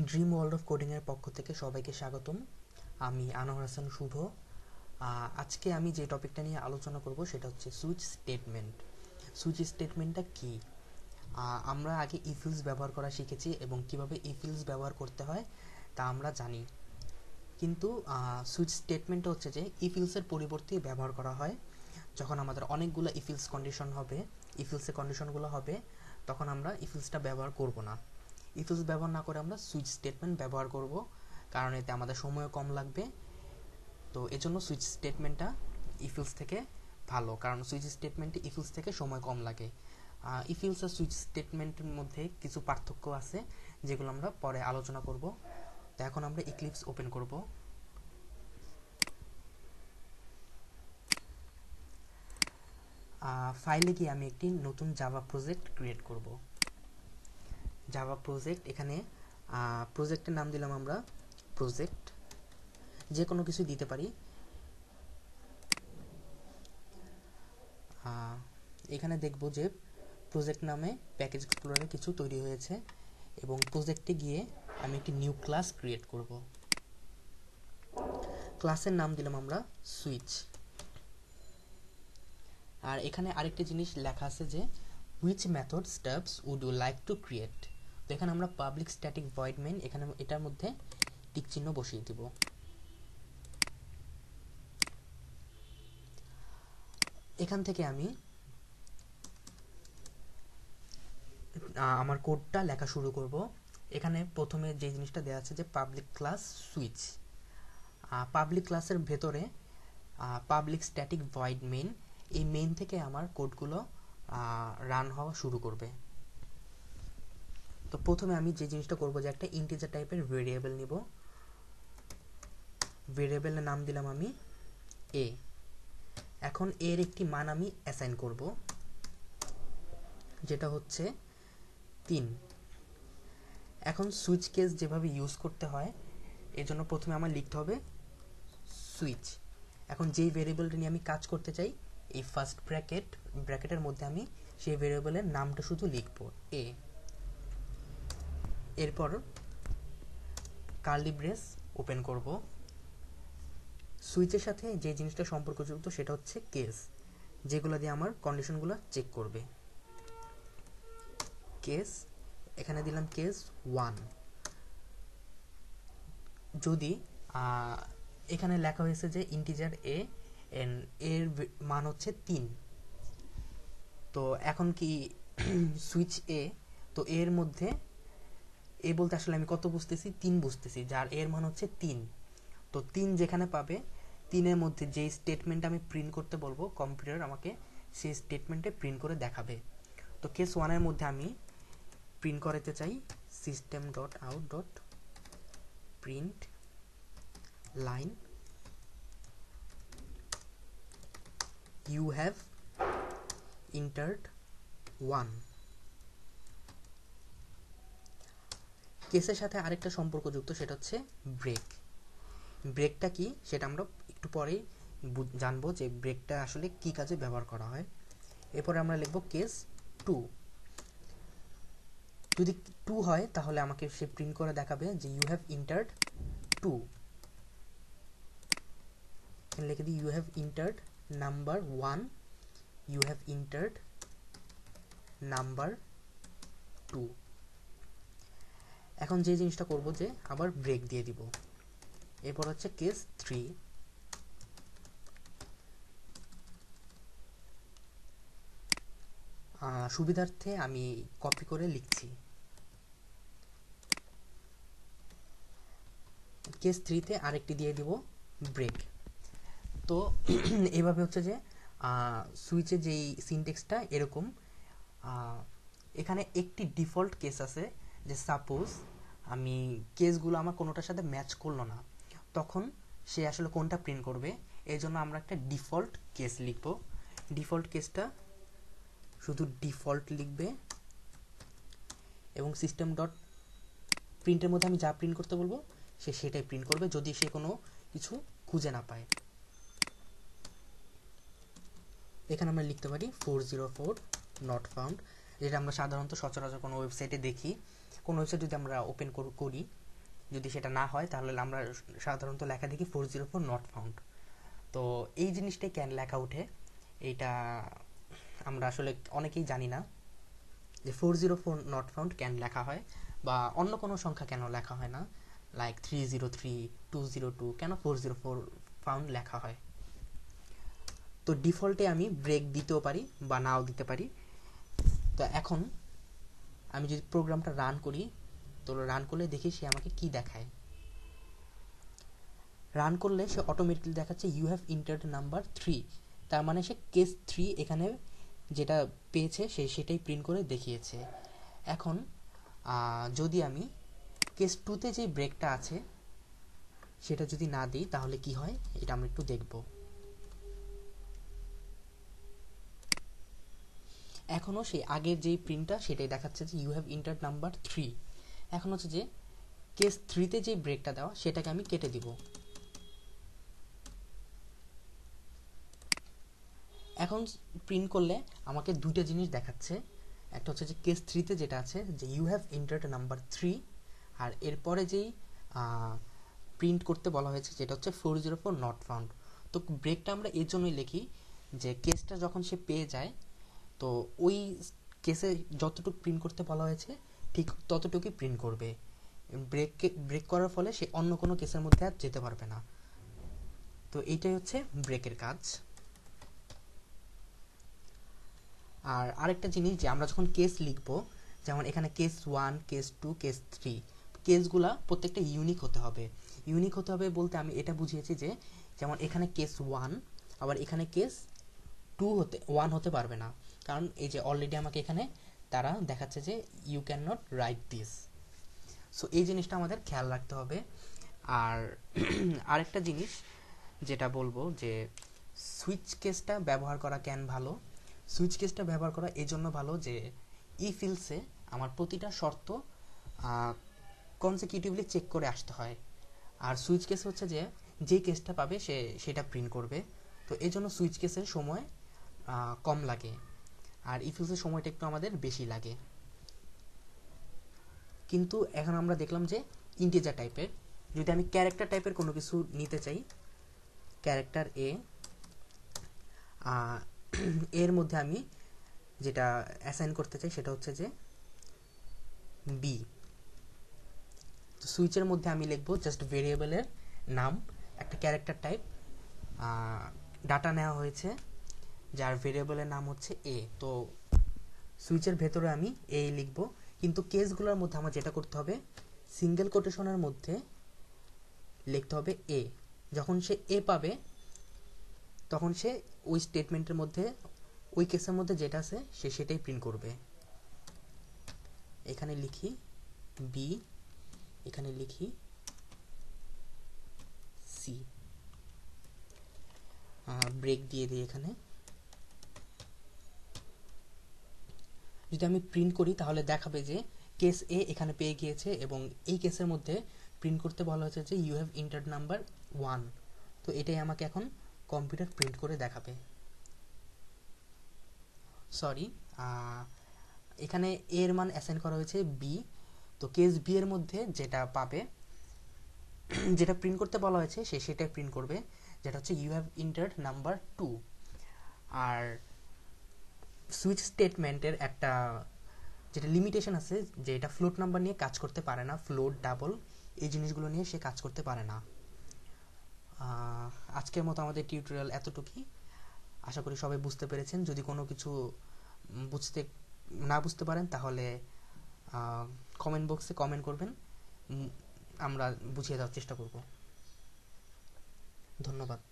Dream world of কোডিংয়ের পক্ষ থেকে সবাইকে স্বাগতম। আমি আনোয়ার হাসান শুভ। আজকে আমি যে টপিকটা নিয়ে আলোচনা করব সেটা হচ্ছে সুইচ স্টেটমেন্ট সুইচ স্টেটমেন্টটা কি? আমরা আগে ইফিলস ব্যবহার করা শিখেছি এবং কীভাবে ইফিলস ব্যবহার করতে হয় তা আমরা জানি। কিন্তু সুইচ স্টেটমেন্টটা হচ্ছে যে ইফিলসের পরিবর্তে ব্যবহার করা হয়। যখন আমাদের অনেকগুলো ইফিলস কন্ডিশন হবে ইফিলসের কন্ডিশনগুলো হবে, তখন আমরা ইফিলসটা ব্যবহার করব না। ইফিলস ব্যবহার না করে আমরা সুইচ স্টেটমেন্ট ব্যবহার করব, কারণ এতে আমাদের সময়ও কম লাগবে। তো এজন্য সুইচ স্টেটমেন্টটা ইফিলস থেকে ভালো, কারণ সুইচ স্টেটমেন্টে ইফিলস থেকে সময় কম লাগে। ইফিলস আর সুইচ স্টেটমেন্টের মধ্যে কিছু পার্থক্য আছে, যেগুলো আমরা পরে আলোচনা করব। তো এখন আমরা ইক্লিপস ওপেন করব। ফাইলে গিয়ে আমি একটি নতুন জাভা প্রজেক্ট ক্রিয়েট করব। জাভা প্রজেক্ট এখানে প্রজেক্টের নাম দিলাম আমরা প্রজেক্ট যে কোনো কিছু দিতে পারি। এখানে দেখব যে প্রজেক্ট নামে প্যাকেজ এক্সপ্লোরারে কিছু তৈরি হয়েছে এবং প্রজেক্টে গিয়ে আমি একটি নিউ ক্লাস ক্রিয়েট করব। ক্লাসের নাম দিলাম আমরা সুইচ আর এখানে আরেকটি জিনিস লেখা আছে যে which method steps would like to create তো এখানে আমরা পাবলিক স্ট্যাটিক ভয়েড মেন এখানে এটার মধ্যে টিক চিহ্ন বসিয়ে দিব। এখান থেকে আমি আমার কোডটা লেখা শুরু করব। এখানে প্রথমে যে জিনিসটা দেওয়া আছে যে পাবলিক ক্লাস সুইচ পাবলিক ক্লাসের ভেতরে পাবলিক স্ট্যাটিক ভয়েড মেন এই মেন থেকে আমার কোডগুলো রান হওয়া শুরু করবে। তো প্রথমে আমি যে জিনিসটা করব যে একটা ইন্টিজার টাইপের ভেরিয়েবল নিব। ভেরিয়েবলের নাম দিলাম আমি এ এখন এর একটি মান আমি অ্যাসাইন করব, যেটা হচ্ছে তিন। এখন সুইচ কেস যেভাবে ইউজ করতে হয়, এজন্য প্রথমে আমার লিখতে হবে সুইচ এখন যেই ভেরিয়েবলটা নিয়ে আমি কাজ করতে চাই, এই ফার্স্ট ব্র্যাকেট ব্র্যাকেটের মধ্যে আমি সেই ভেরিয়েবলের নামটা শুধু লিখব এ এরপর কার্লি ব্রেস ওপেন করব। সুইচের সাথে যে জিনিসটা সম্পর্কযুক্ত সেটা হচ্ছে কেস যেগুলো দিয়ে আমার কন্ডিশনগুলো চেক করবে। কেস এখানে দিলাম কেস ওয়ান যদি এখানে লেখা হয়েছে যে ইন্টিজার এ এর মান হচ্ছে তিন। তো এখন কি সুইচ এ তো এর মধ্যে এ বলতে আসলে আমি কত বুঝতেছি? তিন বুঝতেছি, যার এর মান হচ্ছে তিন। তো তিন যেখানে পাবে, তিনের মধ্যে যেই স্টেটমেন্ট আমি প্রিন্ট করতে বলব কম্পিউটার আমাকে সেই স্টেটমেন্টে প্রিন্ট করে দেখাবে। তো কেস ওয়ানের মধ্যে আমি প্রিন্ট করাতে চাই system dot out dot print line you have entered 1 কেসের সাথে আরেকটা সম্পর্কযুক্ত সেটা হচ্ছে ব্রেক ব্রেকটা কি? সেটা আমরা একটু পরেই জানব যে ব্রেকটা আসলে কি কাজে ব্যবহার করা হয়। এরপরে আমরা লিখব কেস টু যদি টু হয়, তাহলে আমাকে সে প্রিন্ট করে দেখাবে যে ইউ হ্যাভ ইন্টার্ড টু লিখে দিই you have entered number 1 you have entered number 2 এখন যে জিনিসটা করব যে আবার ব্রেক দিয়ে দিব। এরপর হচ্ছে কেস 3 সুবিধার্থে আমি কপি করে লিখছি। কেস থ্রিতে আরেকটি দিয়ে দিব ব্রেক তো এভাবে হচ্ছে যে সুইচে যেই সিনটেক্সটা এরকম এখানে একটি ডিফল্ট কেস আছে যে সাপোজ আমি কেসগুলো আমার কোনোটার সাথে ম্যাচ করল না। তখন সে আসলে কোনটা প্রিন্ট করবে? এই জন্য আমরা একটা ডিফল্ট কেস লিখব। ডিফল্ট কেসটা শুধু ডিফল্ট লিখবে এবং সিস্টেম ডট প্রিন্টের মধ্যে আমি যা প্রিন্ট করতে বলব, সে সেটাই প্রিন্ট করবে যদি সে কোনো কিছু খুঁজে না পায়। এখানে আমরা লিখতে পারি four zero four not found যেটা আমরা সাধারণত সচরাচর কোনো ওয়েবসাইটে দেখি। কোনো ওয়েবসাইট যদি আমরা ওপেন করি যদি সেটা না হয়, তাহলে আমরা সাধারণত লেখা দেখি four zero four not found তো এই জিনিসটাই কেন লেখা উঠে এইটা আমরা আসলে অনেকেই জানি না যে four zero four not found কেন লেখা হয় বা অন্য কোনো সংখ্যা কেন লেখা হয় না? Like three zero three two zero two কেন ফোর জিরো ফোর ফাউন্ড লেখা হয়? তো ডিফল্টে আমি ব্রেক দিতেও পারি বা নাও দিতে পারি। তো এখন আমি যদি প্রোগ্রামটা রান করি, তো রান করলে দেখি সে আমাকে কি দেখায়। রান করলে সে অটোমেটিকলি দেখাচ্ছে you have entered number three তার মানে সে কেস থ্রি এখানে যেটা পেয়েছে, সে সেটাই প্রিন্ট করে দেখিয়েছে। এখন যদি আমি কেস টুতে যে ব্রেকটা আছে, সেটা যদি না দিই, তাহলে কি হয়? এটা আমরা একটু দেখব। এখনও সেই আগের যেই প্রিন্টটা সেটাই দেখাচ্ছে যে you have enter number three এখন হচ্ছে যে কেস থ্রিতে যে ব্রেকটা দেওয়া, সেটাকে আমি কেটে দিব। এখন প্রিন্ট করলে আমাকে দুইটা জিনিস দেখাচ্ছে। একটা হচ্ছে যে কেস থ্রিতে যেটা আছে, যে you have entered number three আর এরপরে যেই প্রিন্ট করতে বলা হয়েছে যেটা হচ্ছে four zero four not found তো ব্রেকটা আমরা এর জন্যই লিখি যে কেসটা যখন সে পেয়ে যায় তো ওই কেসে যতটুকু প্রিন্ট করতে বলা হয়েছে, ঠিক ততটুকুই প্রিন্ট করবে। ব্রেককে ব্রেক করার ফলে সে অন্য কোনো কেসের মধ্যে আর যেতে পারবে না। তো এইটাই হচ্ছে ব্রেকের কাজ। আর আরেকটা জিনিস যে আমরা যখন কেস লিখব, যেমন এখানে case one case two case three কেসগুলা প্রত্যেকটা ইউনিক হতে হবে। ইউনিক হতে হবে বলতে আমি এটা বুঝিয়েছি যে, যেমন এখানে কেস ওয়ান আবার এখানে কেস টু হতে ওয়ান হতে পারবে না। কারণ এই যে অলরেডি আমাকে এখানে তারা দেখাচ্ছে যে you can not write this so এই জিনিসটা আমাদের খেয়াল রাখতে হবে। আর আরেকটা জিনিস যেটা বলব যে সুইচ কেসটা ব্যবহার করা কেন ভালো? সুইচ কেসটা ব্যবহার করা এই জন্য ভালো যে ই ফিলসে আমার প্রতিটা শর্ত কনসিকিউটিভলি চেক করে আসতে হয়। আর সুইচ কেস হচ্ছে যে যে কেসটা পাবে সে, সেটা প্রিন্ট করবে। তো এই জন্য সুইচ কেসের সময় কম লাগে। আর ইফিলসের সময়টা একটু আমাদের বেশি লাগে। কিন্তু এখন আমরা দেখলাম যে ইন্টিজার টাইপের যদি আমি ক্যারেক্টার টাইপের কোনো কিছু নিতে চাই ক্যারেক্টার এ এর মধ্যে আমি যেটা অ্যাসাইন করতে চাই সেটা হচ্ছে যে বি সুইচের মধ্যে আমি লিখব জাস্ট ভেরিয়েবলের নাম, একটা ক্যারেক্টার টাইপ ডাটা নেওয়া হয়েছে। যার ভেরিয়েবলের নাম হচ্ছে এ তো সুইচের ভেতরে আমি এ লিখব। কিন্তু কেসগুলোর মধ্যে আমার যেটা করতে হবে, সিঙ্গেল কোটেশনের মধ্যে লিখতে হবে এ যখন সে এ পাবে, তখন সে ওই স্টেটমেন্টের মধ্যে, ওই কেসের মধ্যে যেটা আছে, সে সেটাই প্রিন্ট করবে। এখানে লিখি বি এখানে লিখি সি ব্রেক দিয়ে দিই এখানে। যদি আমি প্রিন্ট করি, তাহলে দেখাবে যে কেস এ এখানে পেয়ে গিয়েছে এবং এই কেসের মধ্যে প্রিন্ট করতে বলা হয়েছে যে you have enter number one তো এটাই আমাকে এখন কম্পিউটার প্রিন্ট করে দেখাবে। সরি এখানে এর মান অ্যাসাইন করা হয়েছে বি তো কেস বি এর মধ্যে যেটা পাবে, যেটা প্রিন্ট করতে বলা হয়েছে, সে সেটাই প্রিন্ট করবে, যেটা হচ্ছে you have entered number two R switch স্টেটমেন্টের একটা যেটা লিমিটেশন আছে, যে এটা ফ্লোট নাম্বার নিয়ে কাজ করতে পারে না ফ্লোট ডাবল এই জিনিসগুলো নিয়ে সে কাজ করতে পারে না। আজকের মতো আমাদের টিউটোরিয়াল এতটুকুই। আশা করি সবাই বুঝতে পেরেছেন। যদি কোনো কিছু বুঝতে না বুঝতে পারেন, তাহলে কমেন্ট বক্সে কমেন্ট করবেন। আমরা বুঝিয়ে দেওয়ার চেষ্টা করব। ধন্যবাদ।